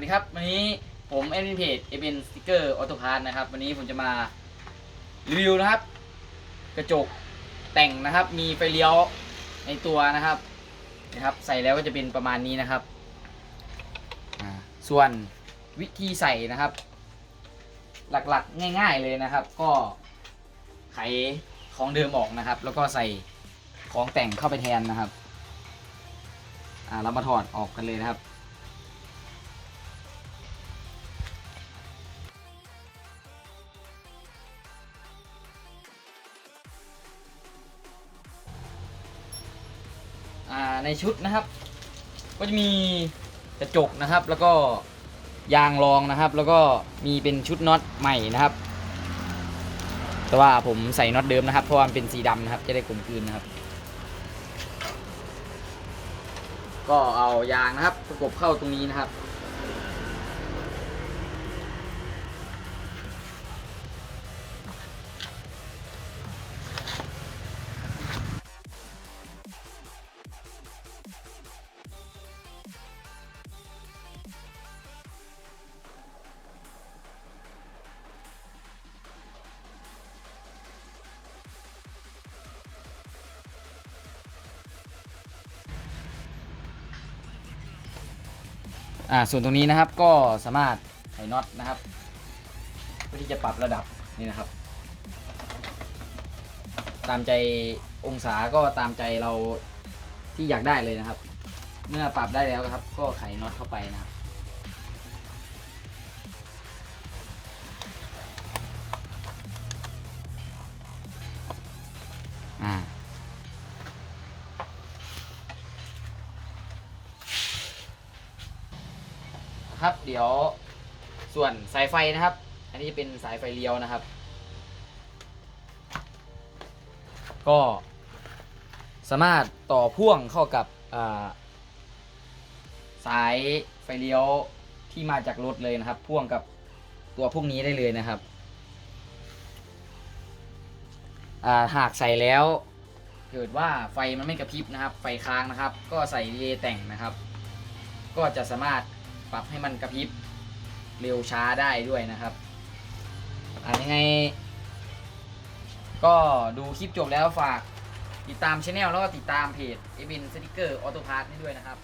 วัสดีครับ วันนี้ผมแอดมินเพจเอเนสติกเกอร์ออโตพาร์นะครับ วันนี้ผมจะมารีวิวนะครับ กระจกแต่งนะครับ มีไฟเลี้ยวในตัวนะครับนะครับ ใส่แล้วก็จะเป็นประมาณนี้นะครับส่วนวิธีใส่นะครับ หลักๆง่าย ๆเลยนะครับ ก็ไขของเดิมออกนะครับ แล้วก็ใส่ของแต่งเข้าไปแทนนะครับอ่าเรามาถอดออกกันเลยนะครับ ในชุดนะครับ ก็จะมีกระจกนะครับ แล้วก็ยางรองนะครับ แล้วก็มีเป็นชุดน็อตใหม่นะครับ แต่ว่าผมใส่น็อตเดิมนะครับ เพราะว่ามันเป็นสีดำนะครับ จะได้กลมกลืนนะครับ ก็เอายางนะครับประกบเข้าตรงนี้นะครับ อ่าส่วนตรงนี้นะครับก็สามารถไขน็อตนะครับเพื่อที่จะปรับระดับนี่นะครับ ตามใจองศาก็ตามใจเราที่อยากได้เลยนะครับ เมื่อปรับได้แล้วครับ ก็ไขน็อตเข้าไปนะครับ ครับ เดี๋ยวส่วนสายไฟนะครับ อันนี้จะเป็นสายไฟเลี้ยวนะครับ ก็สามารถต่อพ่วงเข้ากับสายไฟเลี้ยวที่มาจากรถเลยนะครับ พ่วงกับตัวพวกนี้ได้เลยนะครับาหากใส่แล้วเกิดว่าไฟมันไม่กระพริบนะครับ ไฟค้างนะครับ ก็ใส่รีเลย์แต่งนะครับ ก็จะสามารถ ปรับให้มันกระพริบเร็วช้าได้ด้วยนะครับอันยังไง ก็ดูคลิปจบแล้วฝากติดตามช anel แล้วก็ติดตามเพจเอบินสติกเกอร์ออโตพาร์ทนี่ด้วยนะครับ